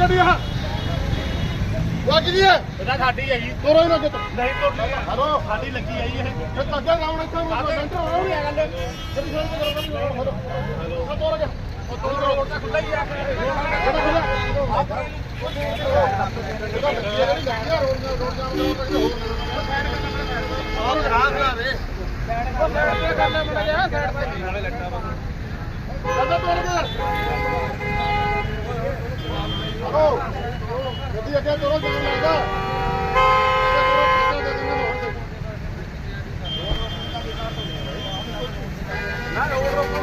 ਗੱਡੀ ਆ ਲੱਗ ਜੀ ਹੈ ਇਹਦਾ ਸਾਡੀ ਹੈ ਜੀ ਤੋਰੋ ਇਹਨਾਂ ਕਿਤੇ ਨਹੀਂ ਤੁਰਨੀ ਹਲੋ ਸਾਡੀ ਲੱਗੀ ਆਈ ਇਹ ਫਿਰ ਤੱਗਾ ਲਾਉਣ ਇੱਥੇ ਮੈਂ ਸੈਂਟਰ ਹੋਣਾ ਨਹੀਂ ਆ ਗੱਲ ਜਿਹੜੀ ਸੋਚ ਕਰੋ ਕਰੀ ਹਲੋ ਹਲੋ ਤੋਰ ਗਿਆ ਉਹ ਤੋਰ ਰੋਡ ਤੇ ਖੁੱਲਾ ਹੀ ਆ ਗੱਡੀ ਅੱਗੇ ਤੋਰੋ ਜਾਣ ਲੱਗਾ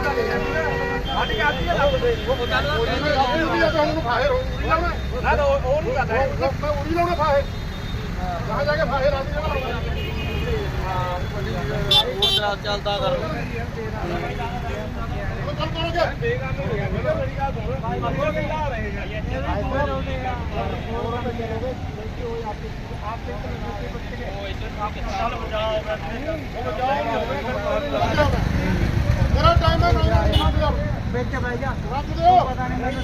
ਸਾਡੀ ਆਦੀ ਹੈ ਲੱਗ ਦੇ ਉਹ ਬਤਾ ਉਹ ਨਹੀਂ ਫਾਇਰ ਹੋ ਨਾ ਤਾਂ ਉਹ ਉਹ ਨਹੀਂ ਕਰਦਾ ਮੈਂ ਉਰੀ ਲਾਉਣਾ ਫਾਹੇ। ਕਹਾਂ ਜਾ ਕੇ ਫਾਹੇ ਰਾਜੀ ਜਗ੍ਹਾ ਉਹ ਕਰ ਕੇ ਬੇਗਾਨੀ ਹੋ ਮੇਰੀ ਗੱਲ ਸੁਣ ਅੱਗੋਂ ਕੀ ਲਾ ਰਹੇ ਜੀ। ਮੇਰਾ ਟਾਈਮ ਹੈ ਨਾ ਵਿੱਚ ਬਹਿ ਜਾ। ਰੱਖ ਦਿਓ। ਪਤਾ ਨਹੀਂ ਮੈਨੂੰ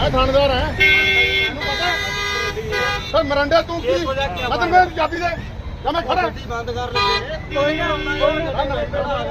ਮੈਂ ਥਾਣੇਦਾਰ ਹਾਂ। ਤੈਨੂੰ ਪਤਾ ਫਿਰ ਮਰੰਡੇ ਤੂੰ ਕੀ? ਮਤਲਬ ਮੈਂ ਚਾਬੀ ਦੇ ਜਾਂ ਮੈਂ ਖੜਾ ਗੱਡੀ ਬੰਦ ਕਰ ਲੈ ਕੋਈ ਨਾ ਕੋਈ ਨਾ। ਮੇਰਾ ਪ੍ਰਧਾਨ